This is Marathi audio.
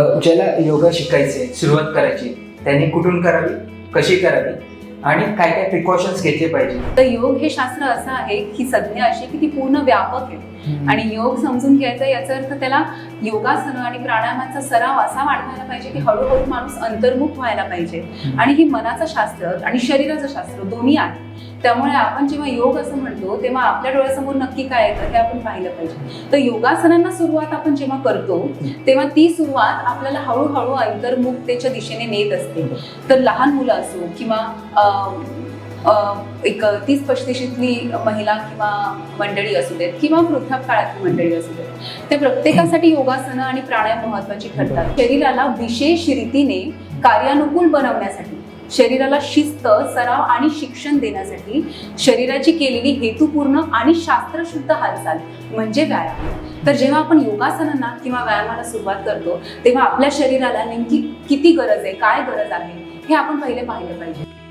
ज्याला योगा शिकायचे सुरुवात करायची त्यांनी कुठून करावी कशी करावी आणि काय काय प्रिकॉशन्स घेतले पाहिजे? तर योग हे शास्त्र असं आहे की संज्ञा अशी की ती पूर्ण व्यापक आहे. आणि योग समजून घ्यायचा याचा अर्थ त्याला योगासनं आणि प्राणायामाचा सराव असा वाढवायला पाहिजे की हळूहळू माणूस अंतर्मुख व्हायला पाहिजे. आणि ही मनाचं शास्त्र आणि शरीराचं शास्त्र दोन्ही आहे. त्यामुळे आपण जेव्हा योग असं म्हणतो तेव्हा आपल्या डोळ्यासमोर नक्की काय येतं हे आपण पाहिलं पाहिजे. तर योगासनांना सुरुवात आपण जेव्हा करतो तेव्हा ती सुरुवात आपल्याला हळूहळू अंतर्मुक्तेच्या दिशेने नेत असते. तर लहान मुलं असो किंवा अं, एक तीस पस्तीशीतली महिला किंवा मंडळी असू देत किंवा वृद्धापकाळातली मंडळी असू देत त्या प्रत्येकासाठी योगासनं आणि प्राणायाम महत्वाची ठरतात. शरीराला विशेष रीतीने कार्यानुकूल बनवण्यासाठी. शरीराला शिस्त सराव आणि शिक्षण देण्यासाठी शरीराची केलेली हेतुपूर्ण आणि शास्त्रशुद्ध हालचाल म्हणजे व्यायाम. तर जेव्हा आपण योगासनांना किंवा व्यायामाला सुरुवात करतो तेव्हा आपल्या शरीराला नेमकी किती गरज आहे काय गरज आहे हे आपण पहिले पाहिलं पाहिजे.